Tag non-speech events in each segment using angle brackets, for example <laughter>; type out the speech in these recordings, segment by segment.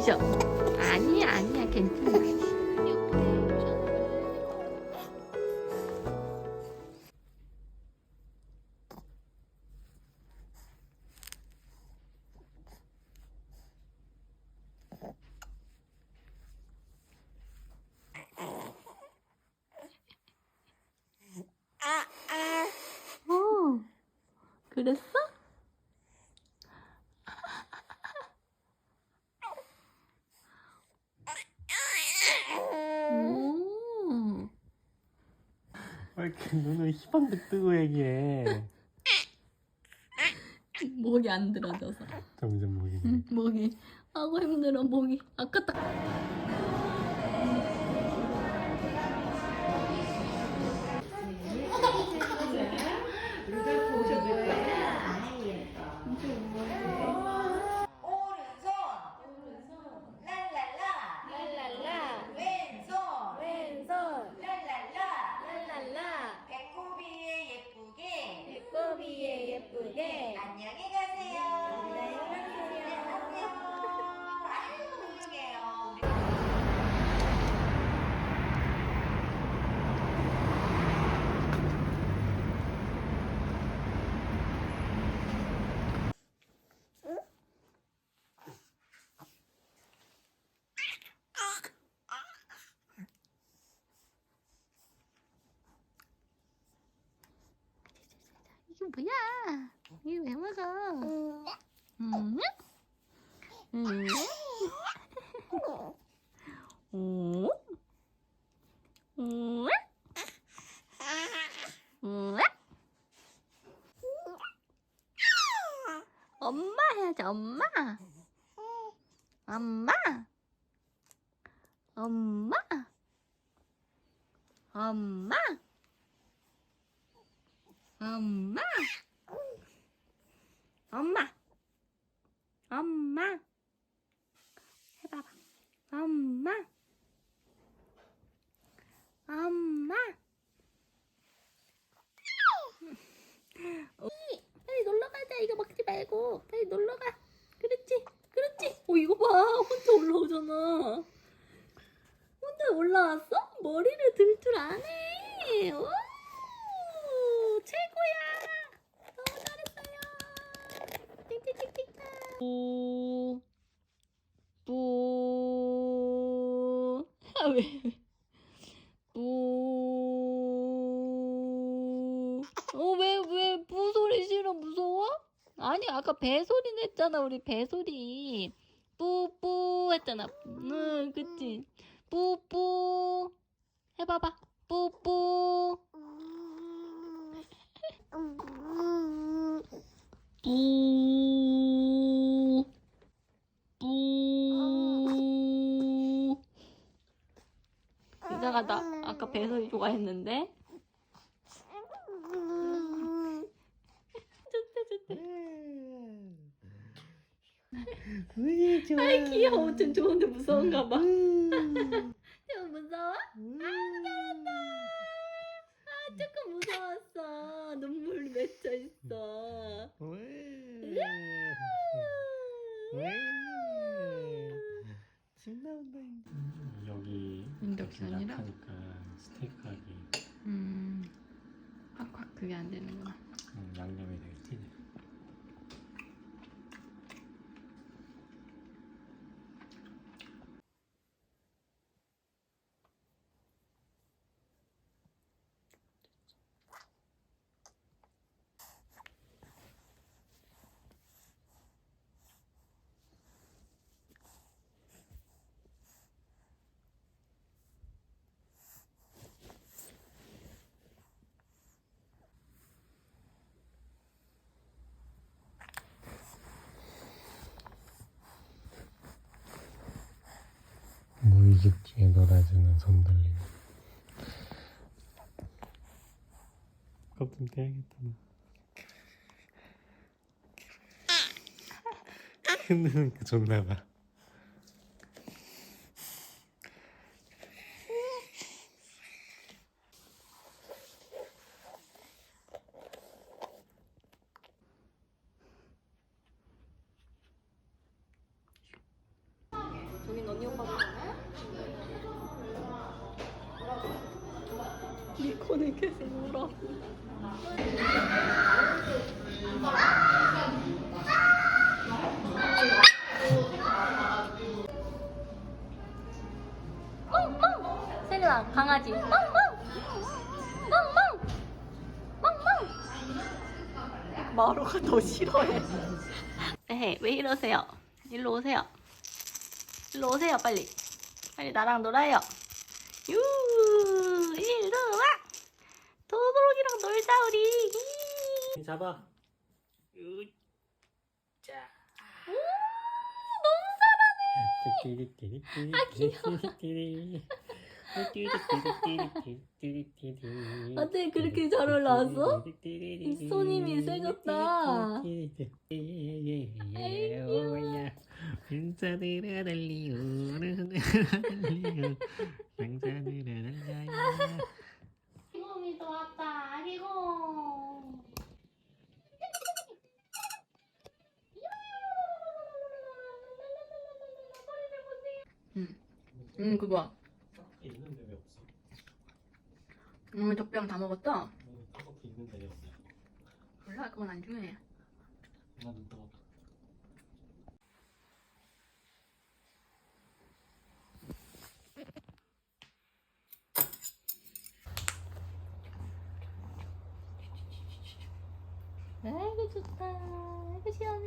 무셔. 아니야 아니야 괜찮아. 왜 이렇게 눈을 희번득 뜨고 얘기해? 목이 안 들어져서. 점점 보이네. 응, 목이. 아고 힘들어 목이. 아까 딱. 이게 뭐야? 이게 왜 먹어? 응? 응? 오? 오? 오? 엄마 해야지 엄마 엄마 엄마 엄마 엄마. 엄마. 엄마. 해봐봐. 엄마. 엄마. 어, 빨리 놀러 가자. 이거 먹지 말고. 빨리 놀러 가. 그렇지? 그렇지? 어 이거 봐. 혼자 올라오잖아. 혼자 올라왔어? 머리를 들 줄 아네. 오 최고야 너무 잘했어요 띵띵띵띵 뿌 뿌. 아, 왜? 뿌. 어, 왜, 왜, 뿌 소리 싫어? 무서워? 아니, 아까 배 소리 냈잖아, 우리 배 소리. 뿌뿌 했잖아. 응, 그치? 뿌뿌. 해봐봐. 뿌뿌. 뿌. 뿌. 이상하다. 아까 배 소리 좋아했는데. 좋다, 좋다. 으이 좋아. 아이, 귀여워. 좀 좋은데 무서운가 봐. 음. 좀 무서워? 아, 조금 무서웠어. 눈물이 맺혀 있어. 왜? 왜? 침 나온다 이제. 여기 인덕션이라? 약하니까 스테이크 하기 음, 확확 그게 안 되는구나. 음, 양념이 되게 무릎 뒤에 놀아주는 손들림 겁좀 떼야겠다 흔드니까 좋나봐. 그 언니 오빠 손에 계속 울어. 멍멍! 셀라 강아지 멍멍! 멍멍! 멍멍! 마루가 더 싫어해. 에헤, 왜 이러세요? 일로 오세요. 일로 오세요, 빨리. 빨리 나랑 놀아요. 유, 일로 와! 도도록이랑 놀자, 우리. 잡아. 오, 너무 잘하네. 아, 어때, 그렇게 잘 올라왔어? 손 힘이 세졌다. 인사들아 달리오 달리오 달려요 기곰이도 왔다, 기곰. 응, 응, 그거. 응, 젖병 다 먹었어? 몰라, 그건 안 중요해. 나는 또 아이고 좋다. 아이고 시원해.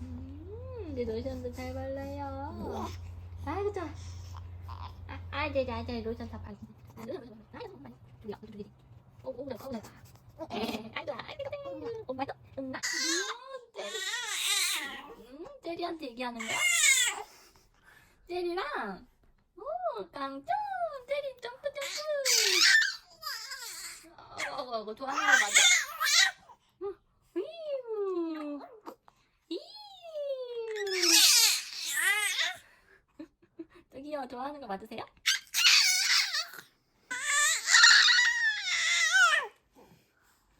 음, 이제 로션도 잘 발라요. 아이고 좋아. 아, 아, 이제 이제 이제 로션 다 발라. 제리한테 얘기하는 거야? 제리랑. 오, 깡총. 제리 점프 점프. 어, 어, 어, 좋아하는 거 맞아? 이유. 이유. 저기요, 좋아하는 거 맞으세요?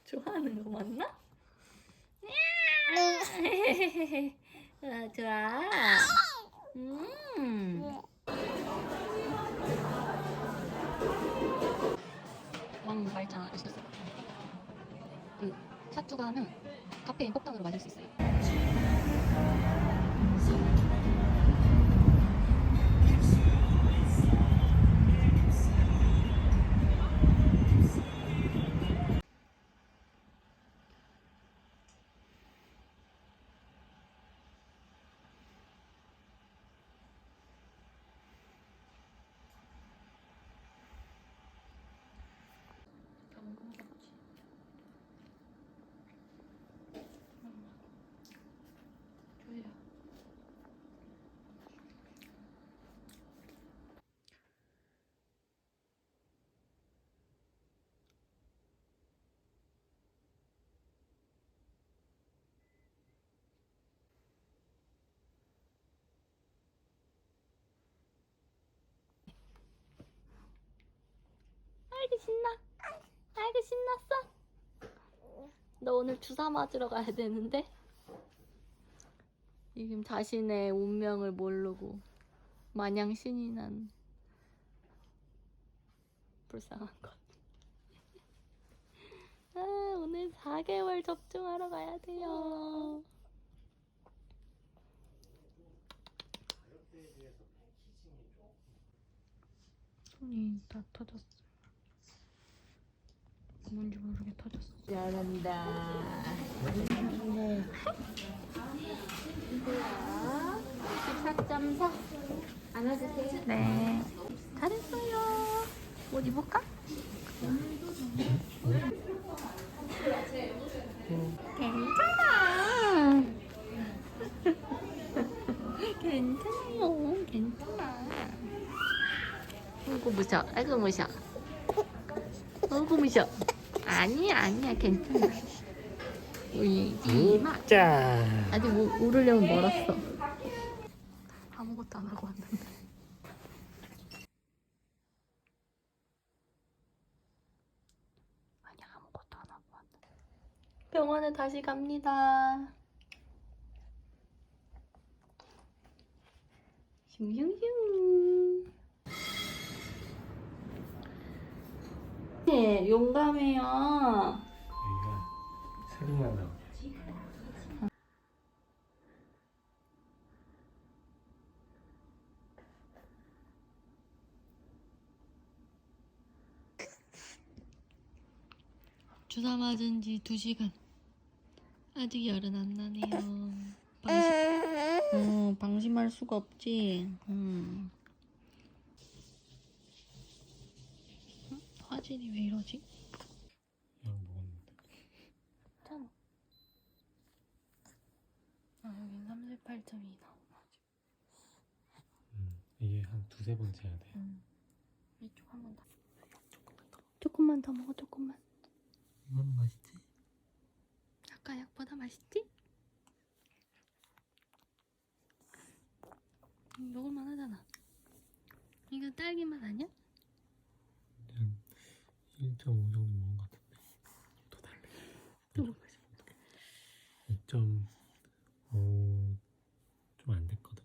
좋아하는 거 맞나? <laughs> 신나. 아이고 신났어. 너 오늘 주사 맞으러 가야 되는데? 지금 자신의 운명을 모르고 마냥 신이 난 불쌍한 것. <laughs> 아, 오늘 4개월 접종하러 가야 돼요. 손이 다 터졌어. 뭔지 모르게 터졌어. 잘한다. 14.4. 안아주세요. 네. 잘했어요. 옷 입을까? 괜찮아. 괜찮아요. 괜찮아. 아이고 무셔. 아이고 무셔. 아이고 무셔. 아니야 아니야 괜찮아. 울지 마. 자 아직 우, 울으려면 멀었어. 아무것도 안 하고 왔는데. 아니 아무것도 안 하고 왔는데. 병원에 다시 갑니다. 슝슝슝. 네, 용감해요. 여기가 세림만 나오네. 주사 맞은 지 2시간. 아직 열은 안 나네요. <laughs> 방심, 어, 방심할 수가 없지. 음. 화질이 왜 이러지? 약 먹었는데. 괜찮아. 아, 여긴 38.2 나오나. 음, 이게 한 두세 번째 해야 돼. 음. 이쪽 한번 더. 조금만 더 먹어, 조금만. 이건 맛있지? 아까 약보다 맛있지? 음, 먹을만 하잖아. 이거 딸기 맛 아니야? 한1.5 정도 먹은 것 같은데. 더 달래. 또 먹고 싶어. 2.5좀 안 됐거든.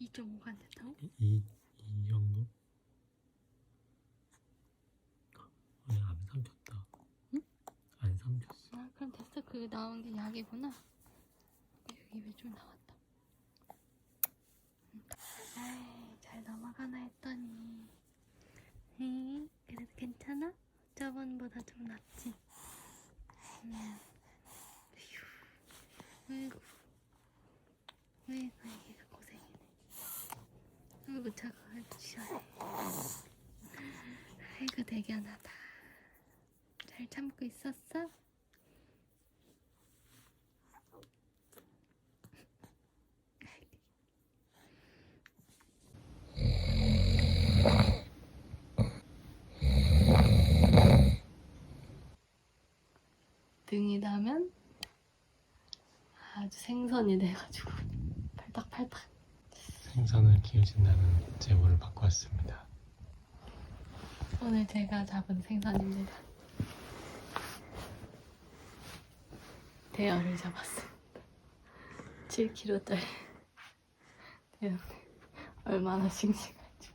2.5가 안 됐다고? 2, 이 정도? 아니 안 삼켰다. 응? 안 삼켰어. 아, 그럼 됐어. 그게 나온 게 약이구나. 여기 왜 좀 나왔다. 음. 아이, 잘 넘어가나 했더니. 에이, 그래도 괜찮아? 음. 휴. 아이고. 아이고, 이게 고생이네. 아이고, 차가 아이고, 시원해. 아이고, 대견하다. 잘 참고 있었어? 등이 나면 아주 생선이 돼가지고 팔딱팔딱. 생선을 키우신다는 제보를 받고 왔습니다. 오늘 제가 잡은 생선입니다. 대어를 잡았습니다. 7kg짜리 대어 얼마나 싱싱할지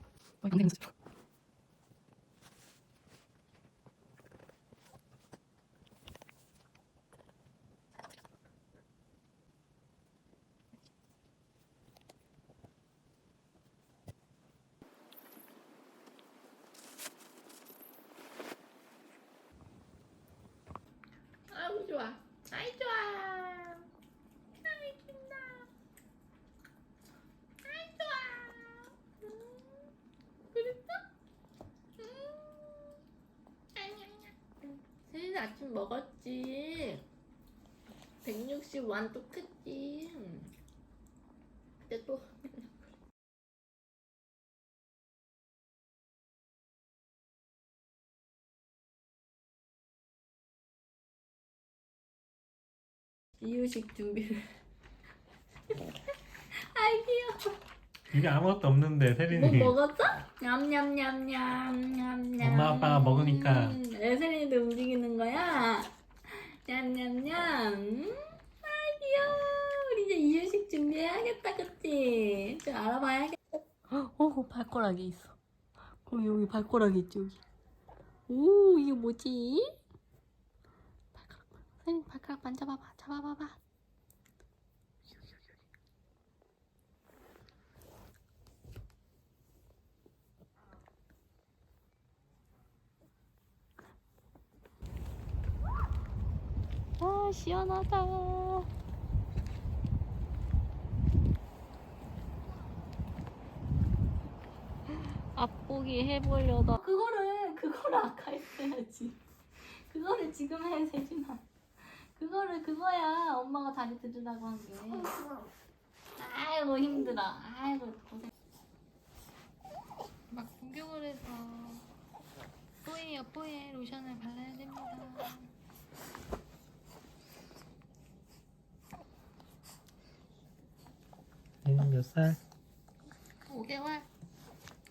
먹었지. 160 완뚝했지. 근데 또. <laughs> 이유식 준비를. <laughs> 아이 귀여워. 이게 아무것도 없는데 세린이. 뭐 먹었어? 냠냠냠냠냠냠. 엄마, 아빠가 먹으니까. 애세린이도 움직이는 거야? 냠냠냠. 음, 아 귀여워. 우리 이제 이유식 준비해야겠다 그치? 좀 알아봐야겠다. 어 발가락이 있어. 그럼 여기 발가락이 있지 여기. 오 이게 뭐지? 발가락. 세린 발가락 만져봐봐. 잡아봐봐 아 시원하다. 앞보기 해보려다. 그거를 그거를 아까 했어야지. 그거를 지금 해 세준아. 그거를 그거야. 엄마가 다리 들으라고 한 게. 아이고 힘들어. 아이고 고생. 막 목욕을 해서 뽀에 뽀에 로션을 발라야 됩니다. 얘는 몇 살? 5개월.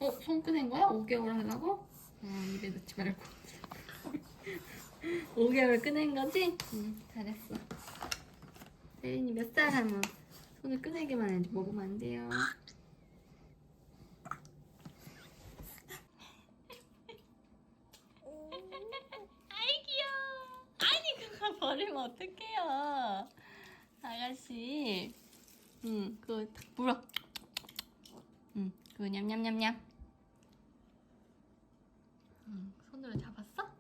어, 손 끄는 거야? 5개월 하려고? 아, 입에 넣지 말고. <laughs> 5개월 끄는 거지? 응, 잘했어. 세린이 몇 살 하면 손을 끄내기만 해야지 먹으면 안 돼요. 아이 귀여워. 아니 그걸 버리면 어떡해요. 아가씨. 응, 그거 딱 물어. 응, 그거 냠냠냠냠. 응, 손으로 잡았어?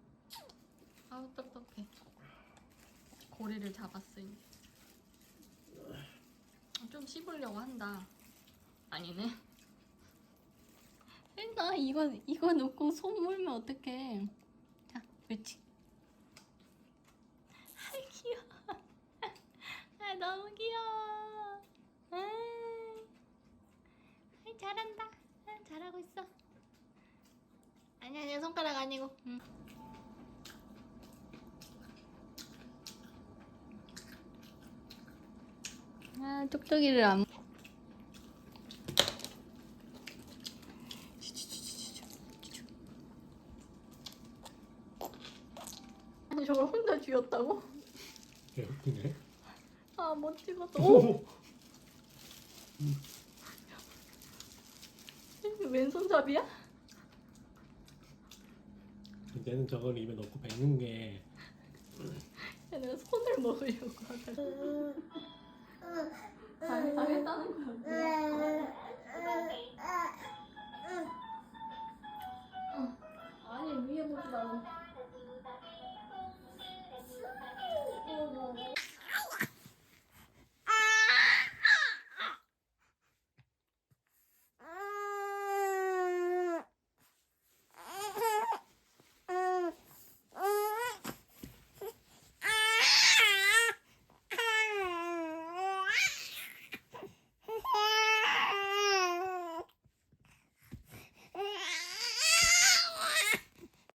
아우 똑똑해. 고리를 잡았어 이제. 좀 씹으려고 한다. 아니네. 나 이거 이거 놓고 손 물면 어떡해? 자, 그렇지. 아 귀여워. 아 너무 귀여워. 아, 아이, 잘한다. 아, 잘하고 있어. 아니야, 내 손가락 아니고. 응. 아, 쪽쪽이를 안. 아니 저걸 혼자 쥐었다고? 개 웃기네. 아못 찍었어. 오! 이게 왼손잡이야? 이제는 저걸 입에 넣고 뱉는 게 야, 내가 손을 먹으려고 하다가 다, 다 했다는 거야.